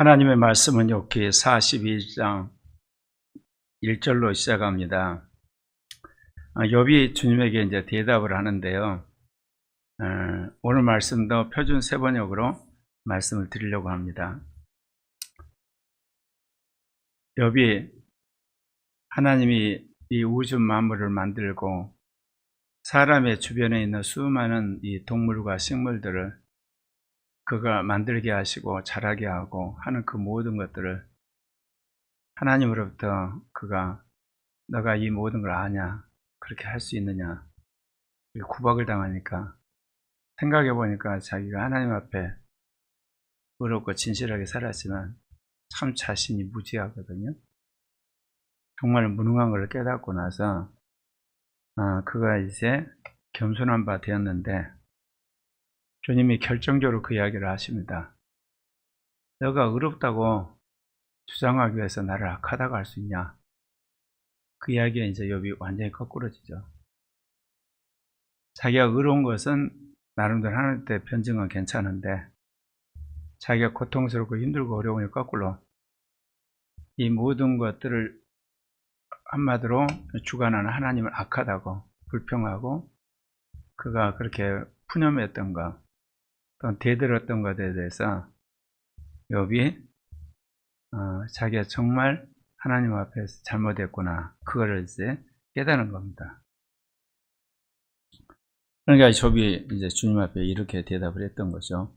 하나님의 말씀은 욥기 42장 1절로 시작합니다. 아, 욥이 주님에게 이제 대답을 하는데요. 어, 오늘 말씀도 표준 세번역으로 말씀을 드리려고 합니다. 욥이 하나님이 이 우주 만물을 만들고 사람의 주변에 있는 수많은 이 동물과 식물들을 그가 만들게 하시고 자라게 하고 하는 그 모든 것들을 하나님으로부터 그가 너가 이 모든 걸 아냐 그렇게 할 수 있느냐 구박을 당하니까 생각해 보니까 자기가 하나님 앞에 의롭고 진실하게 살았지만 참 자신이 무지하거든요. 정말 무능한 걸 깨닫고 나서 아, 그가 이제 겸손한 바 되었는데 주님이 결정적으로 그 이야기를 하십니다. 너가 의롭다고 주장하기 위해서 나를 악하다고 할 수 있냐? 그 이야기에 이제 욥이 완전히 거꾸러지죠. 자기가 의로운 것은 나름대로 하나님 때 변증은 괜찮은데 자기가 고통스럽고 힘들고 어려우니 거꾸로 이 모든 것들을 한마디로 주관하는 하나님을 악하다고 불평하고 그가 그렇게 푸념했던 것 또는 대들었던 것에 대해서 욥이 어, 자기가 정말 하나님 앞에서 잘못했구나 그거를 이제 깨달은 겁니다. 그러니까 욥이 이제 주님 앞에 이렇게 대답을 했던 거죠.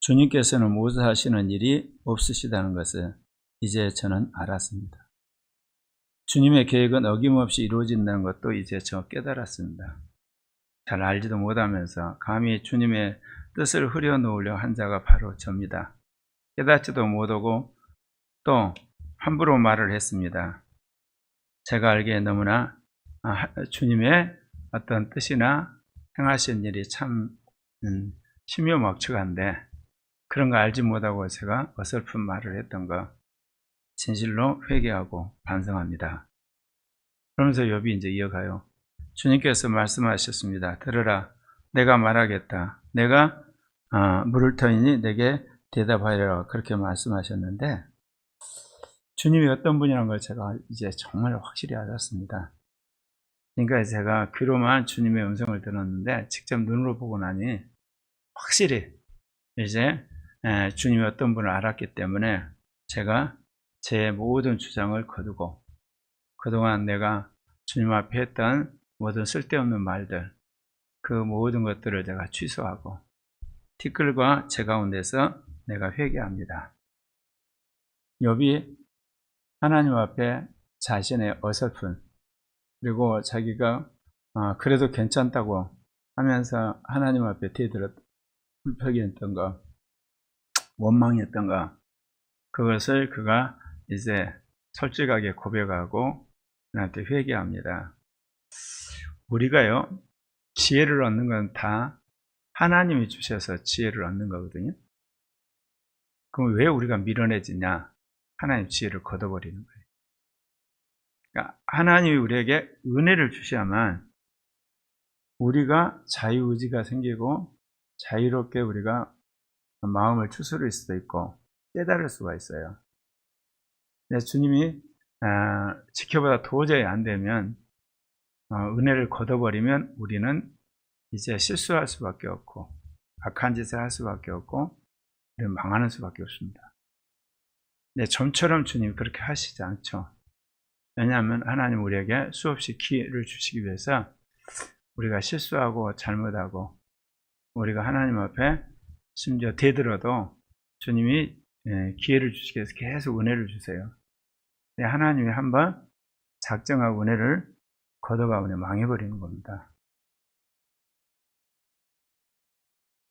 주님께서는 모두 하시는 일이 없으시다는 것을 이제 저는 알았습니다. 주님의 계획은 어김없이 이루어진다는 것도 이제 저 깨달았습니다. 잘 알지도 못하면서 감히 주님의 뜻을 흐려놓으려 한 자가 바로 접니다. 깨닫지도 못하고 또 함부로 말을 했습니다. 제가 알기에 너무나 아, 주님의 어떤 뜻이나 행하신 일이 참 음, 심요막측한데 그런 거 알지 못하고 제가 어설픈 말을 했던 거 진실로 회개하고 반성합니다. 그러면서 욥이 이제 이어가요. 주님께서 말씀하셨습니다. 들으라, 내가 말하겠다. 내가 어, 물을 터이니 내게 대답하리라 그렇게 말씀하셨는데 주님이 어떤 분이라는 걸 제가 이제 정말 확실히 알았습니다. 그러니까 제가 귀로만 주님의 음성을 들었는데 직접 눈으로 보고 나니 확실히 이제 주님이 어떤 분을 알았기 때문에 제가 제 모든 주장을 거두고 그동안 내가 주님 앞에 했던 모든 쓸데없는 말들 그 모든 것들을 제가 취소하고 티끌과 제 가운데서 내가 회개합니다. 욥이 하나님 앞에 자신의 어설픈 그리고 자기가 어, 그래도 괜찮다고 하면서 하나님 앞에 대들었 불평했던 거 원망했던 거 그것을 그가 이제 솔직하게 고백하고 나한테 회개합니다. 우리가요 지혜를 얻는 건 다 하나님이 주셔서 지혜를 얻는 거거든요. 그럼 왜 우리가 밀어내지냐? 하나님 지혜를 걷어버리는 거예요. 그러니까 하나님이 우리에게 은혜를 주셔야만 우리가 자유의지가 생기고 자유롭게 우리가 마음을 추스릴 수도 있고 깨달을 수가 있어요. 주님이 아, 지켜보다 도저히 안 되면 어, 은혜를 걷어버리면 우리는 이제 실수할 수밖에 없고 악한 짓을 할 수밖에 없고 우리는 망하는 수밖에 없습니다. 네, 좀처럼 주님 그렇게 하시지 않죠. 왜냐하면 하나님 우리에게 수없이 기회를 주시기 위해서 우리가 실수하고 잘못하고 우리가 하나님 앞에 심지어 대들어도 주님이 예, 기회를 주시기 위해서 계속 은혜를 주세요. 네, 하나님이 한번 작정하고 은혜를 걷어가면 망해버리는 겁니다.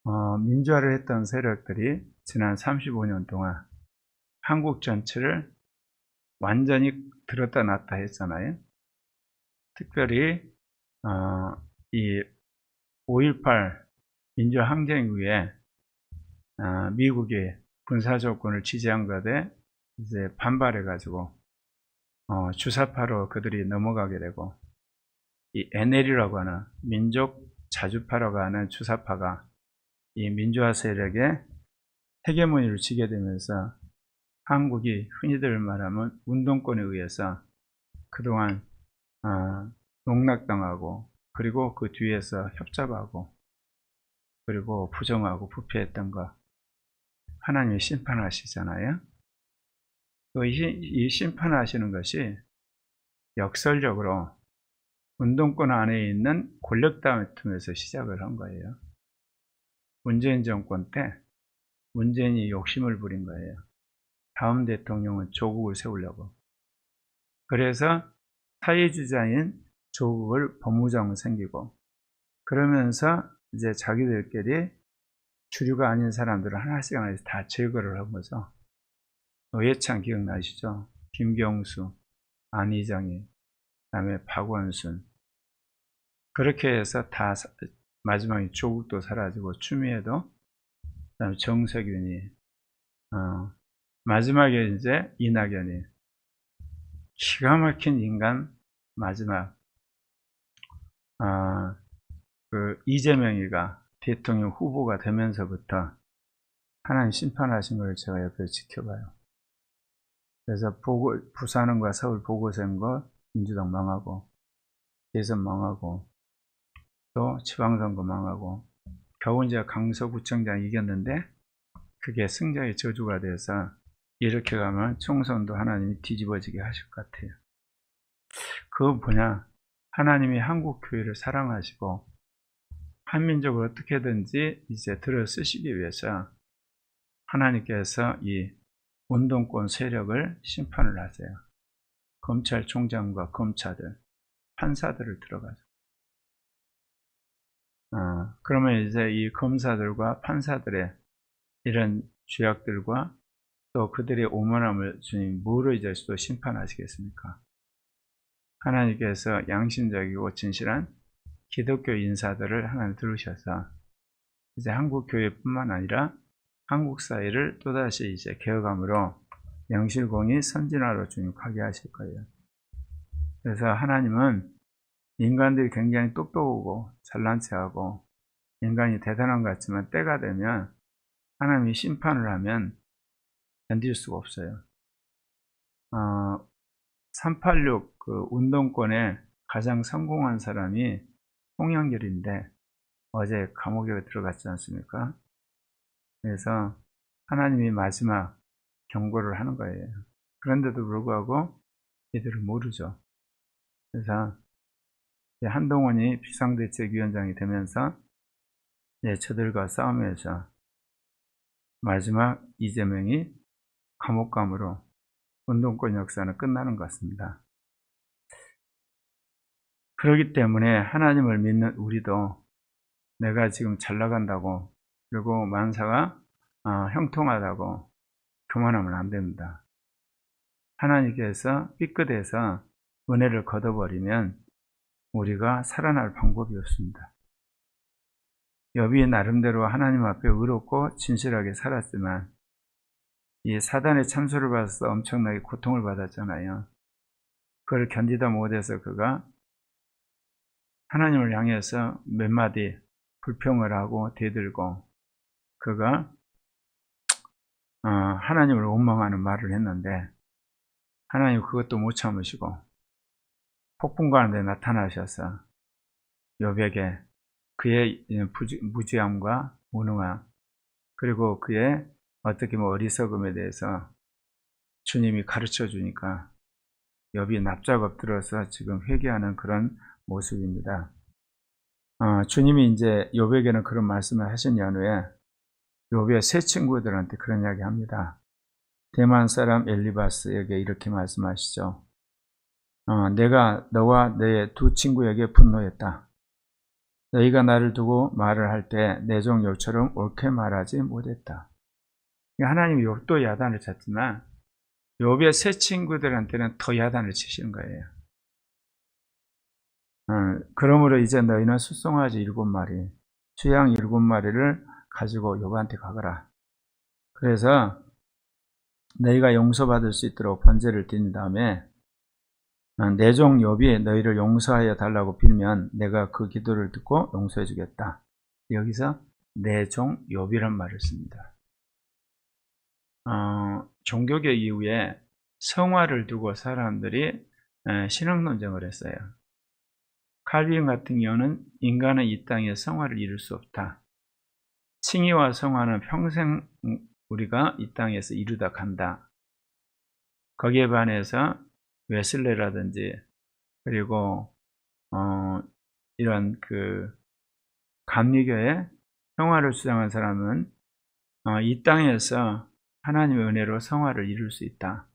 어, 민주화를 했던 세력들이 지난 35년 동안 한국 전체를 완전히 들었다 놨다 했잖아요. 특별히 어, 이5.18 민주화 항쟁 이후에 어, 미국이 군사 조건을 지지한 것에 이제 반발해가지고 어, 주사파로 그들이 넘어가게 되고 이 NL이라고 하는 민족 자주파라고 하는 주사파가 이 민주화 세력의 헤게모니를 지게 되면서 한국이 흔히들 말하면 운동권에 의해서 그동안 아, 농락당하고 그리고 그 뒤에서 협잡하고 그리고 부정하고 부패했던 거 하나님이 심판하시잖아요. 또 이, 이 심판하시는 것이 역설적으로 운동권 안에 있는 권력당을 통해서 시작을 한 거예요. 문재인 정권 때 문재인이 욕심을 부린 거예요. 다음 대통령은 조국을 세우려고. 그래서 사회주자인 조국을 법무장으로 생기고 그러면서 이제 자기들끼리 주류가 아닌 사람들을 하나씩 하나씩 다 제거를 한 거죠. 노예찬 기억나시죠? 김경수, 안희정이, 그 다음에 박원순 그렇게 해서 다 사- 마지막에 조국도 사라지고 추미애도 그다음에 정석윤이 어, 마지막에 이제 이낙연이 기가 막힌 인간 마지막 아, 그 이재명이가 대통령 후보가 되면서부터 하나님 심판하신 걸 제가 옆에서 지켜봐요. 그래서 보고, 부산과 서울 보궐선거 민주당 망하고 대선 망하고 또 지방선거 망하고 겨우 이제 강서구청장 이겼는데 그게 승자의 저주가 돼서 이렇게 가면 총선도 하나님이 뒤집어지게 하실 것 같아요. 그거 뭐냐? 하나님이 한국 교회를 사랑하시고 한민족을 어떻게든지 이제 들어 쓰시기 위해서 하나님께서 이 운동권 세력을 심판을 하세요. 검찰총장과 검사들, 판사들을 들어가죠. 어, 그러면 이제 이 검사들과 판사들의 이런 죄악들과 또 그들의 오만함을 주님 뭐로 이제 또 심판하시겠습니까? 하나님께서 양심적이고 진실한 기독교 인사들을 하나님 들으셔서 이제 한국 교회뿐만 아니라 한국 사회를 또다시 이제 개혁함으로 영실공이 선진화로 주님 가게 하실 거예요. 그래서 하나님은 인간들이 굉장히 똑똑하고 잘난 체하고 인간이 대단한 것 같지만 때가 되면 하나님이 심판을 하면 견딜 수가 없어요. 어, 386 그 운동권에 가장 성공한 사람이 홍영길인데 어제 감옥에 들어갔지 않습니까? 그래서 하나님이 마지막 경고를 하는 거예요. 그런데도 불구하고 이들을 모르죠. 그래서 한동훈이 비상대책위원장이 되면서 예, 저들과 싸움에서 마지막 이재명이 감옥감으로 운동권 역사는 끝나는 것 같습니다. 그렇기 때문에 하나님을 믿는 우리도 내가 지금 잘 나간다고 그리고 만사가 어, 형통하다고 교만하면 안 됩니다. 하나님께서 삐끗해서 은혜를 걷어버리면 우리가 살아날 방법이 없습니다. 여비 나름대로 하나님 앞에 의롭고 진실하게 살았지만 이 사단의 참소를 받아서 엄청나게 고통을 받았잖아요. 그걸 견디다 못해서 그가 하나님을 향해서 몇 마디 불평을 하고 대들고 그가 어, 하나님을 원망하는 말을 했는데 하나님 그것도 못 참으시고 폭풍 가운데 나타나셔서 여백에 그의 무지함과 무능함 그리고 그의 어떻게 뭐 어리석음에 대해서 주님이 가르쳐 주니까 여비 납작 엎드려서 지금 회개하는 그런 모습입니다. 어, 주님이 이제 요백에는 그런 말씀을 하신 연후에 요백의 세 친구들한테 그런 이야기 합니다. 대만 사람 엘리바스에게 이렇게 말씀하시죠. 어, 내가 너와 내두 친구에게 분노했다. 너희가 나를 두고 말을 할 때 내 종 욥처럼 옳게 말하지 못했다. 하나님이 욥도 야단을 쳤지만 욥의 세 친구들한테는 더 야단을 치시는 거예요. 어, 그러므로 이제 너희는 수송아지 일곱 마리, 수양 일곱 마리를 가지고 욥한테 가거라. 그래서 너희가 용서받을 수 있도록 번제를 드린 다음에 내종 욥이 너희를 용서하여 달라고 빌면 내가 그 기도를 듣고 용서해 주겠다. 여기서 내종 욥이란 말을 씁니다. 어, 종교개 이후에 성화를 두고 사람들이 에, 신앙 논쟁을 했어요. 칼빈 같은 경우는 인간은 이 땅에 성화를 이룰 수 없다. 칭의와 성화는 평생 우리가 이 땅에서 이루다 간다. 거기에 반해서 웨슬레라든지 그리고 어, 이런 그 감리교의 성화를 주장한 사람은 어, 이 땅에서 하나님의 은혜로 성화를 이룰 수 있다.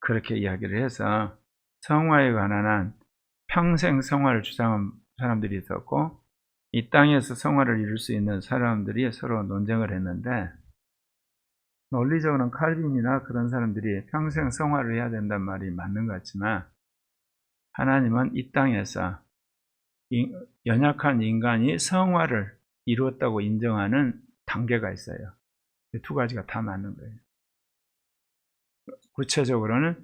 그렇게 이야기를 해서 성화에 관한 한 평생 성화를 주장한 사람들이 있었고 이 땅에서 성화를 이룰 수 있는 사람들이 서로 논쟁을 했는데 논리적으로는 칼빈이나 그런 사람들이 평생 성화를 해야 된단 말이 맞는 것 같지만 하나님은 이 땅에서 연약한 인간이 성화를 이루었다고 인정하는 단계가 있어요. 두 가지가 다 맞는 거예요. 구체적으로는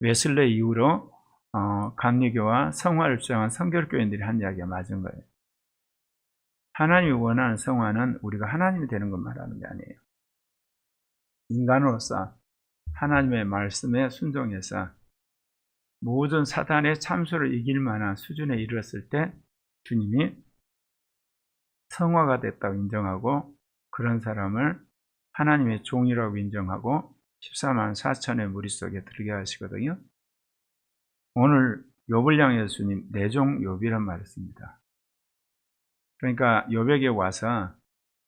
웨슬레 이후로 어, 감리교와 성화를 주장한 성결교인들이 한 이야기가 맞은 거예요. 하나님이 원하는 성화는 우리가 하나님이 되는 것 말하는 게 아니에요. 인간으로서 하나님의 말씀에 순종해서 모든 사단의 참소를 이길 만한 수준에 이르렀을 때 주님이 성화가 됐다고 인정하고 그런 사람을 하나님의 종이라고 인정하고 14만 4천의 무리 속에 들게 하시거든요. 오늘 욥을 향해 주님 내종 욥이란 말을 씁니다. 그러니까 욥에게 와서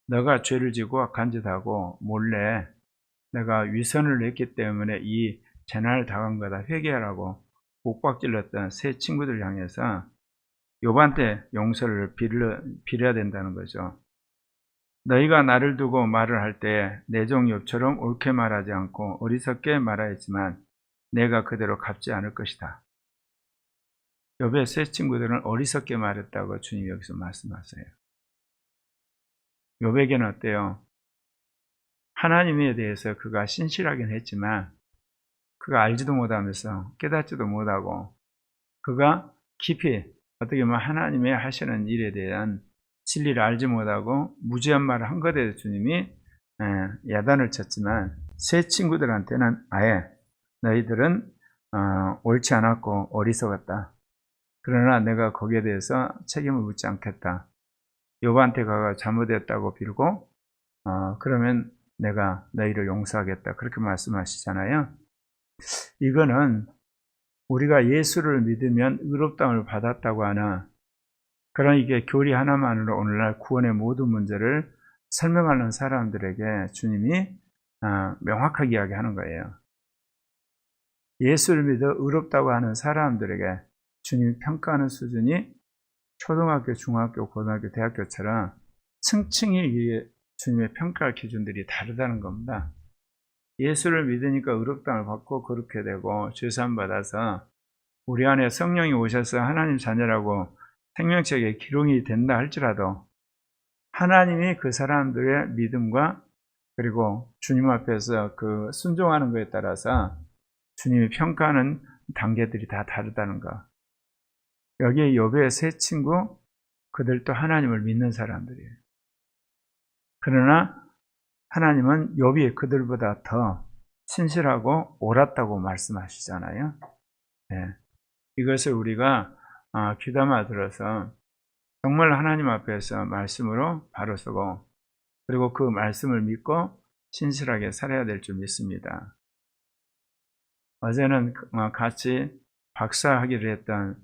너가 죄를 지고 간짓하고 몰래 내가 위선을 했기 때문에 이 재난을 당한 거다 회개하라고 복박질렀던 새 친구들 향해서 욥한테 용서를 빌려, 빌어야 된다는 거죠. 너희가 나를 두고 말을 할 때 내종 욥처럼 옳게 말하지 않고 어리석게 말하였지만 내가 그대로 갚지 않을 것이다. 욥의 새 친구들은 어리석게 말했다고 주님 여기서 말씀하세요. 욥에게는 어때요? 하나님에 대해서 그가 신실하긴 했지만 그가 알지도 못하면서 깨닫지도 못하고 그가 깊이 어떻게 보면 하나님의 하시는 일에 대한 진리를 알지 못하고 무지한 말을 한 것에 대해서 주님이 야단을 쳤지만 새 친구들한테는 아예 너희들은 어, 옳지 않았고 어리석었다. 그러나 내가 거기에 대해서 책임을 묻지 않겠다. 요한테 가가 잘못했다고 빌고 어, 그러면 내가 너희를 용서하겠다. 그렇게 말씀하시잖아요. 이거는 우리가 예수를 믿으면 의롭다움을 받았다고 하나 그런 이게 교리 하나만으로 오늘날 구원의 모든 문제를 설명하는 사람들에게 주님이 아, 명확하게 이야기하는 거예요. 예수를 믿어 의롭다고 하는 사람들에게 주님이 평가하는 수준이 초등학교, 중학교, 고등학교, 대학교처럼 층층이 주님의 평가 기준들이 다르다는 겁니다. 예수를 믿으니까 의롭다을 받고 그렇게 되고 죄산 받아서 우리 안에 성령이 오셔서 하나님 자녀라고 생명책에 기록이 된다 할지라도 하나님이 그 사람들의 믿음과 그리고 주님 앞에서 그 순종하는 것에 따라서 주님이 평가하는 단계들이 다 다르다는 거. 여기에 욥의 세 친구 그들도 하나님을 믿는 사람들이에요. 그러나 하나님은 욥이 그들보다 더 신실하고 옳았다고 말씀하시잖아요. 네. 이것을 우리가 아, 귀담아 들어서 정말 하나님 앞에서 말씀으로 바로 서고 그리고 그 말씀을 믿고 신실하게 살아야 될 줄 믿습니다. 어제는 어, 같이 박사하기를 했던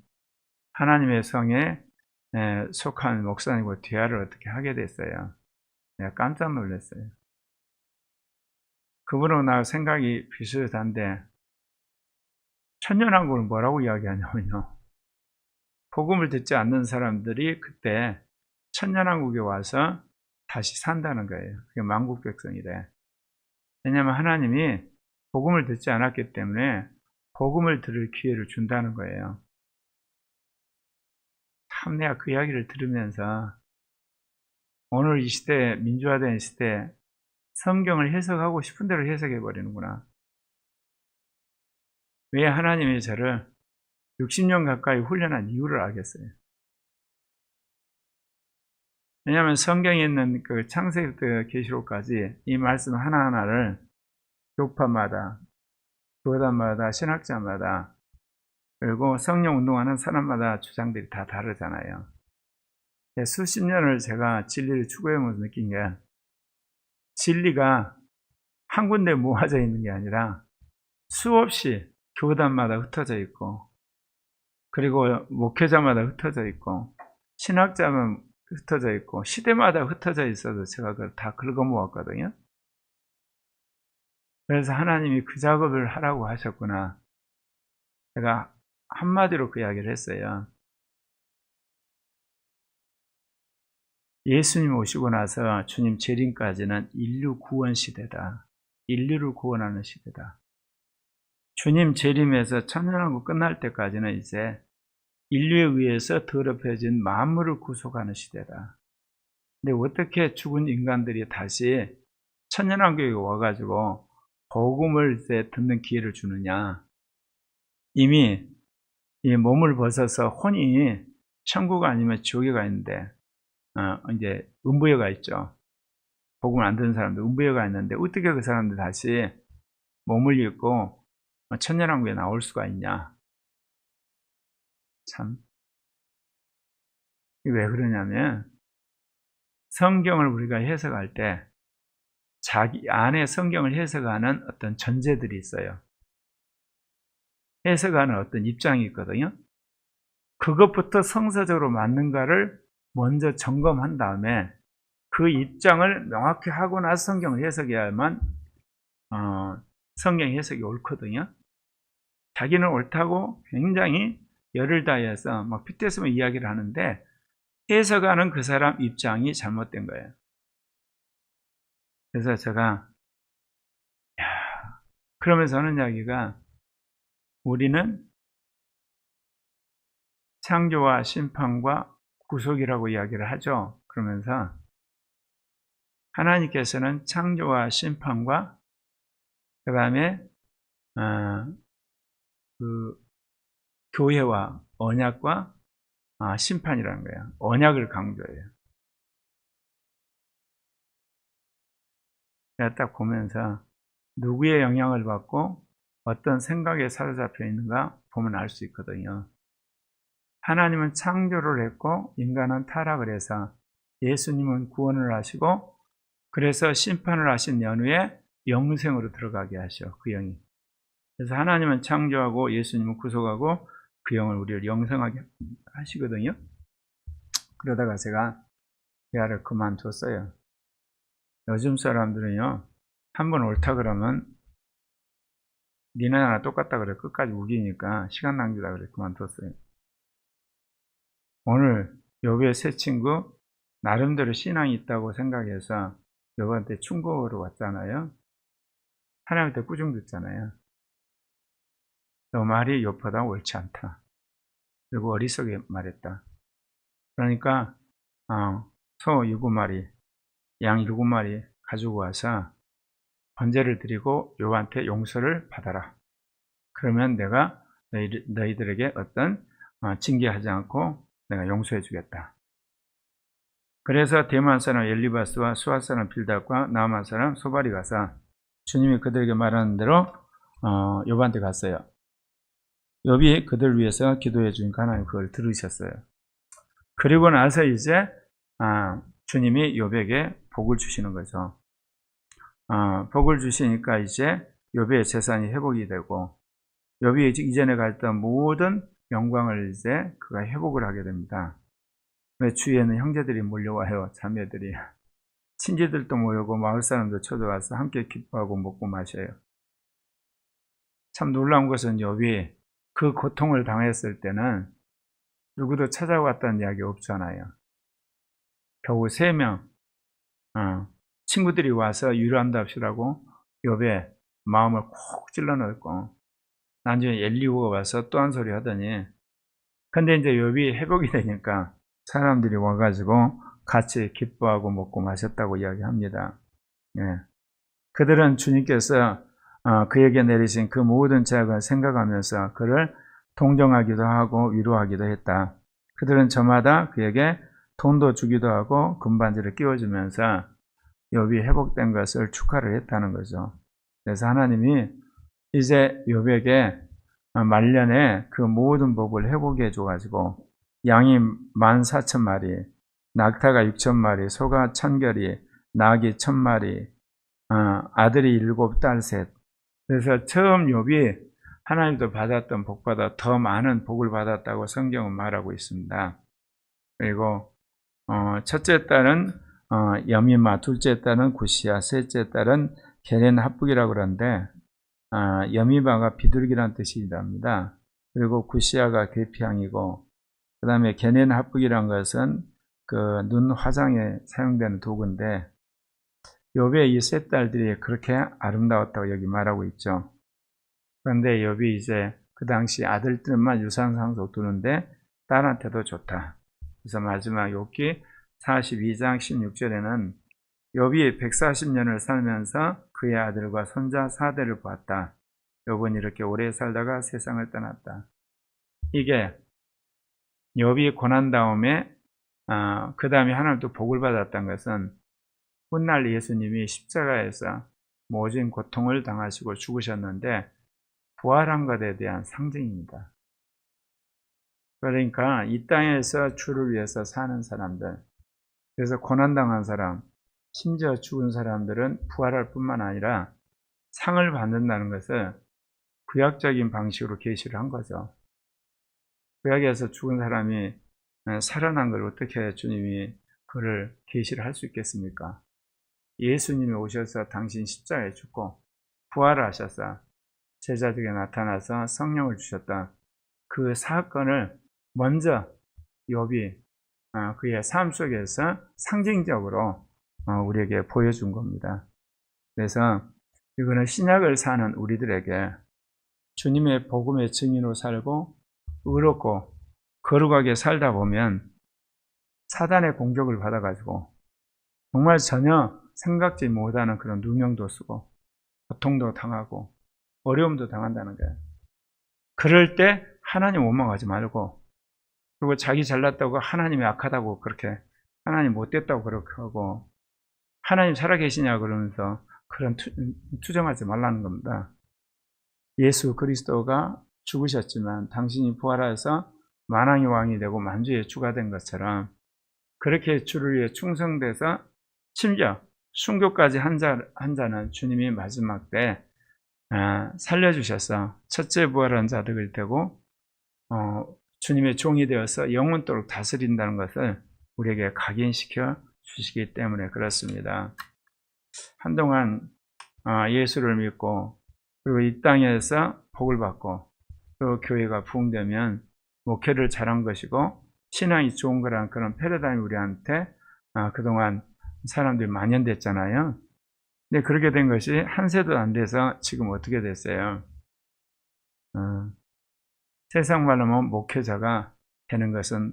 하나님의 성에 속한 목사님과 대화를 어떻게 하게 됐어요. 내가 깜짝 놀랐어요. 그분하고 나 생각이 비슷한데 천년왕국을 뭐라고 이야기하냐면요. 복음을 듣지 않는 사람들이 그때 천년왕국에 와서 다시 산다는 거예요. 그게 만국 백성이래. 왜냐하면 하나님이 복음을 듣지 않았기 때문에 복음을 들을 기회를 준다는 거예요. 참 내가 그 이야기를 들으면서 오늘 이 시대, 민주화된 시대 성경을 해석하고 싶은 대로 해석해 버리는구나. 왜 하나님이 저를 60년 가까이 훈련한 이유를 알겠어요. 왜냐하면 성경에 있는 그 창세기부터 계시록까지 이 말씀 하나하나를 교파마다, 교단마다, 신학자마다, 그리고 성령 운동하는 사람마다 주장들이 다 다르잖아요. 예, 수십 년을 제가 진리를 추구해보면서 느낀 게 진리가 한 군데 모아져 있는 게 아니라 수없이 교단마다 흩어져 있고 그리고 목회자마다 흩어져 있고 신학자만 흩어져 있고 시대마다 흩어져 있어도 제가 그걸 다 긁어 모았거든요. 그래서 하나님이 그 작업을 하라고 하셨구나. 제가 한마디로 그 이야기를 했어요. 예수님 오시고 나서 주님 재림까지는 인류 구원 시대다. 인류를 구원하는 시대다. 주님 재림에서 천년왕국 끝날 때까지는 이제 인류에 의해서 더럽혀진 만물을 구속하는 시대다. 근데 어떻게 죽은 인간들이 다시 천년왕국에 와가지고 복음을 이제 듣는 기회를 주느냐? 이미 이 몸을 벗어서 혼이 천국 아니면 지옥에 가 있는데 어, 이제 음부에가 있죠. 복음을 안 듣는 사람들 음부에가 있는데 어떻게 그 사람들 다시 몸을 입고 천년왕국에 나올 수가 있냐? 참. 왜 그러냐면 성경을 우리가 해석할 때 자기 안에 성경을 해석하는 어떤 전제들이 있어요. 해석하는 어떤 입장이 있거든요. 그것부터 성서적으로 맞는가를 먼저 점검한 다음에 그 입장을 명확히 하고 나서 성경을 해석해야만 어, 성경 해석이 옳거든요. 자기는 옳다고 굉장히 열을 다해서 막 핏대으면 이야기를 하는데 해석하는 그 사람 입장이 잘못된 거예요. 그래서 제가 야, 그러면서 하는 이야기가 우리는 창조와 심판과 구속이라고 이야기를 하죠. 그러면서 하나님께서는 창조와 심판과 그 다음에 어, 그 교회와 언약과 아, 심판이라는 거예요. 언약을 강조해요. 내가 딱 보면서 누구의 영향을 받고 어떤 생각에 사로잡혀 있는가 보면 알 수 있거든요. 하나님은 창조를 했고 인간은 타락을 해서 예수님은 구원을 하시고 그래서 심판을 하신 연후에 영생으로 들어가게 하셔 그 영이. 그래서 하나님은 창조하고 예수님은 구속하고 그 영을 우리를 영생하게 하시거든요. 그러다가 제가 대화를 그만뒀어요. 요즘 사람들은요, 한 번 옳다 그러면 니네 나라 똑같다 그래 끝까지 우기니까 시간 낭비다 그래 그만뒀어요. 오늘 여기에 새 친구 나름대로 신앙이 있다고 생각해서 여보한테 충고로 왔잖아요. 하나님한테 꾸중 듣잖아요. 너 말이 요보다 옳지 않다. 그리고 어리석게 말했다. 그러니까 어, 소 일곱 마리, 양 일곱 마리 가지고 와서 번제를 드리고 요한테 용서를 받아라. 그러면 내가 너희, 들에게 어떤 어, 징계하지 않고 내가 용서해 주겠다. 그래서 대만 사람 엘리바스와 수아 사람 빌닷과 나만 사람 소발이 가서 주님이 그들에게 말하는 대로 어, 요한테 갔어요. 욥이 그들 위해서 기도해 주니까 하나님 그걸 들으셨어요. 그리고 나서 이제 아, 주님이 욥에게 복을 주시는 거죠. 아, 복을 주시니까 이제 욥의 재산이 회복이 되고 욥이 이전에 갔던 모든 영광을 이제 그가 회복을 하게 됩니다. 왜 주위에는 형제들이 몰려와요, 자매들이. 친지들도 모이고 마을 사람도 쳐들어와서 함께 기뻐하고 먹고 마셔요. 참 놀라운 것은 욥이 그 고통을 당했을 때는 누구도 찾아왔다는 이야기 없잖아요. 겨우 세 명, 어, 친구들이 와서 위로한답시라고 욥의 마음을 콕 찔러 넣고 나중에 엘리우가 와서 또 한 소리 하더니 근데 이제 욥이 회복이 되니까 사람들이 와가지고 같이 기뻐하고 먹고 마셨다고 이야기합니다. 예. 그들은 주님께서 어, 그에게 내리신 그 모든 죄악을 생각하면서 그를 동정하기도 하고 위로하기도 했다. 그들은 저마다 그에게 돈도 주기도 하고 금반지를 끼워주면서 욥이 회복된 것을 축하를 했다는 거죠. 그래서 하나님이 이제 요백에 말년에 그 모든 복을 회복해 줘가지고 양이 만 사천 마리, 낙타가 육천 마리, 소가 천 결이, 낙이 천 마리, 어, 아들이 일곱 딸 셋. 그래서 처음 욥이 하나님도 받았던 복보다 더 많은 복을 받았다고 성경은 말하고 있습니다. 그리고 어, 첫째 딸은 어, 여미마, 둘째 딸은 구시야, 셋째 딸은 게렌 합북이라고 그러는데 아, 여미바가 비둘기란 뜻이랍니다. 그리고 구시야가 계피향이고 그 다음에 게넨 합북이란 것은 그 눈 화장에 사용되는 도구인데 욥의 이 세 딸들이 그렇게 아름다웠다고 여기 말하고 있죠. 그런데 욥이 이제 그 당시 아들들만 유산 상속 두는데 딸한테도 좋다. 그래서 마지막 욥기 42장 16절에는 욥이 140년을 살면서 그의 아들과 손자 4대를 보았다. 욥은 이렇게 오래 살다가 세상을 떠났다. 이게 욥이 고난 다음에 어, 그 다음에 하나님도 복을 받았던 것은 훗날 예수님이 십자가에서 모진 고통을 당하시고 죽으셨는데 부활한 것에 대한 상징입니다. 그러니까 이 땅에서 주를 위해서 사는 사람들, 그래서 고난당한 사람, 심지어 죽은 사람들은 부활할 뿐만 아니라 상을 받는다는 것을 구약적인 방식으로 계시를 한 거죠. 구약에서 죽은 사람이 살아난 걸 어떻게 주님이 그를 계시를 할 수 있겠습니까? 예수님이 오셔서 당신 십자가에 죽고 부활을 하셔서 제자들에게 나타나서 성령을 주셨다. 그 사건을 먼저 욥이 어, 그의 삶 속에서 상징적으로 어, 우리에게 보여준 겁니다. 그래서 이거는 신약을 사는 우리들에게 주님의 복음의 증인으로 살고 의롭고 거룩하게 살다 보면 사단의 공격을 받아가지고 정말 전혀 생각지 못하는 그런 누명도 쓰고 고통도 당하고 어려움도 당한다는 거예요. 그럴 때 하나님 원망하지 말고 그리고 자기 잘났다고 하나님이 악하다고 그렇게 하나님 못됐다고 그렇게 하고 하나님 살아계시냐 그러면서 그런 투, 투정하지 말라는 겁니다. 예수 그리스도가 죽으셨지만 당신이 부활해서 만왕의 왕이 되고 만주의 주가 된 것처럼 그렇게 주를 위해 충성돼서 심지어 순교까지 한, 자, 한 자는 주님이 마지막 때 아, 살려주셔서 첫째 부활한 자들이 되고 어, 주님의 종이 되어서 영원토록 다스린다는 것을 우리에게 각인시켜 주시기 때문에 그렇습니다. 한동안 아, 예수를 믿고 그리고 이 땅에서 복을 받고 또 교회가 부흥되면 목회를 잘한 것이고 신앙이 좋은 거란 그런 패러다임이 우리한테 아, 그동안 사람들이 만연됐잖아요. 근데 그렇게 된 것이 한 세도 안 돼서 지금 어떻게 됐어요? 어, 세상 말로 하면 목회자가 되는 것은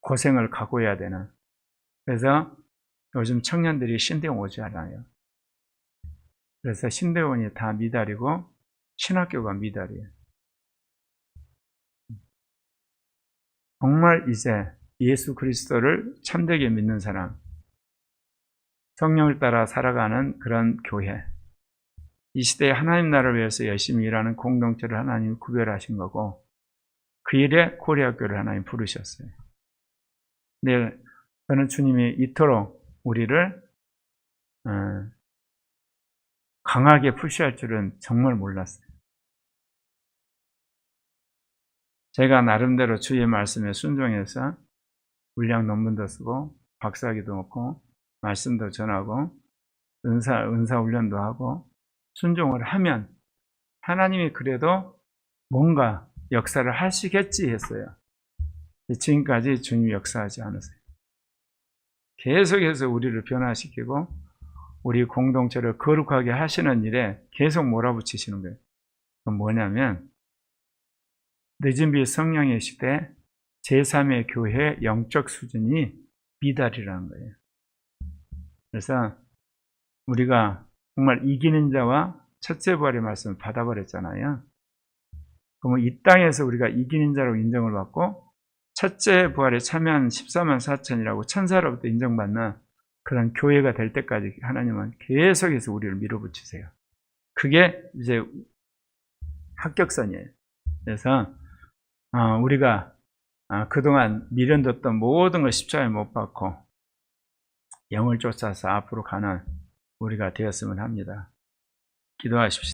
고생을 각오해야 되는. 그래서 요즘 청년들이 신대원 오지 않아요. 그래서 신대원이 다 미달이고 신학교가 미달이에요. 정말 이제 예수 그리스도를 참되게 믿는 사람, 성령을 따라 살아가는 그런 교회, 이 시대에 하나님 나라를 위해서 열심히 일하는 공동체를 하나님 구별하신 거고, 그 일에 코리아교를 하나님 부르셨어요. 네, 저는 주님이 이토록 우리를 어, 강하게 푸시할 줄은 정말 몰랐어요. 제가 나름대로 주의 말씀에 순종해서 물량 논문도 쓰고 박사기도 놓고 말씀도 전하고 은사 은사 훈련도 하고 순종을 하면 하나님이 그래도 뭔가 역사를 하시겠지 했어요. 지금까지 주님 역사하지 않으세요. 계속해서 우리를 변화시키고 우리 공동체를 거룩하게 하시는 일에 계속 몰아붙이시는 거예요. 그건 뭐냐면 늦은 비 성령의 시대 제3의 교회 영적 수준이 미달이라는 거예요. 그래서 우리가 정말 이기는 자와 첫째 부활의 말씀을 받아버렸잖아요. 그러면 이 땅에서 우리가 이기는 자로 인정을 받고 첫째 부활에 참여한 14만 4천이라고 천사로부터 인정받는 그런 교회가 될 때까지 하나님은 계속해서 우리를 밀어붙이세요. 그게 이제 합격선이에요. 그래서 어, 우리가 아, 그동안 미련뒀던 모든 걸 십자가에 못 박고 영을 쫓아서 앞으로 가는 우리가 되었으면 합니다. 기도하십시오.